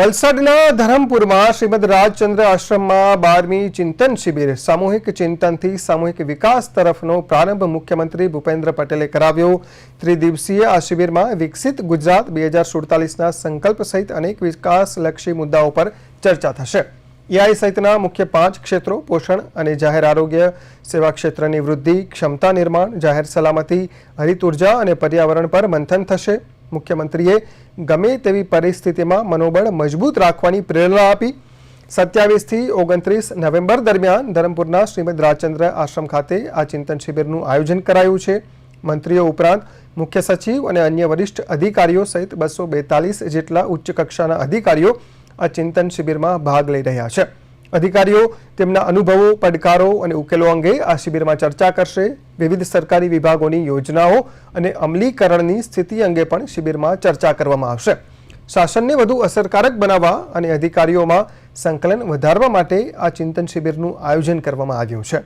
વલસાડના ધરમપુરમાં શ્રીમદ રાજચંદ્ર આશ્રમમાં બારમી ચિંતન શિબિર સામૂહિક ચિંતનથી સામૂહિક વિકાસ તરફનો પ્રારંભ મુખ્યમંત્રી ભૂપેન્દ્ર પટેલે કરાવ્યો. ત્રિદિવસીય આ શિબિરમાં વિકસિત ગુજરાત બે હજાર સુડતાલીસના સંકલ્પ સહિત અનેક વિકાસલક્ષી મુદ્દાઓ પર ચર્ચા થશે. એઆઈ સહિતના મુખ્ય પાંચ ક્ષેત્રો પોષણ અને જાહેર આરોગ્ય, સેવા ક્ષેત્રની વૃદ્ધિ, ક્ષમતા નિર્માણ, જાહેર સલામતી, હરિત ઊર્જા અને પર્યાવરણ પર મંથન થશે. મુખ્યમંત્રીએ ગમે તેવી પરિસ્થિતિમાં મનોબળ મજબૂત રાખવાની પ્રેરણા આપી. સત્યાવીસથી ઓગણત્રીસ નવેમ્બર દરમિયાન ધરમપુરના શ્રીમદ રાજચંદ્ર આશ્રમ ખાતે આ ચિંતન શિબિરનું આયોજન કરાયું છે. મંત્રીઓ ઉપરાંત મુખ્ય સચિવ અને અન્ય વરિષ્ઠ અધિકારીઓ સહિત બસો બેતાલીસ જેટલા ઉચ્ચ કક્ષાના અધિકારીઓ આ ચિંતન શિબિરમાં ભાગ લઈ રહ્યા છે. અધિકારીઓ તેમના અનુભવો, પડકારો અને ઉકેલો અંગે આ શિબિરમાં ચર્ચા કરશે. વિવિધ સરકારી વિભાગોની યોજનાઓ અને અમલીકરણની સ્થિતિ અંગે પણ શિબિરમાં ચર્ચા કરવામાં આવશે. શાસનને વધુ અસરકારક બનાવવા અને અધિકારીઓમાં સંકલન વધારવા માટે આ ચિંતન શિબિરનું આયોજન કરવામાં આવ્યું છે.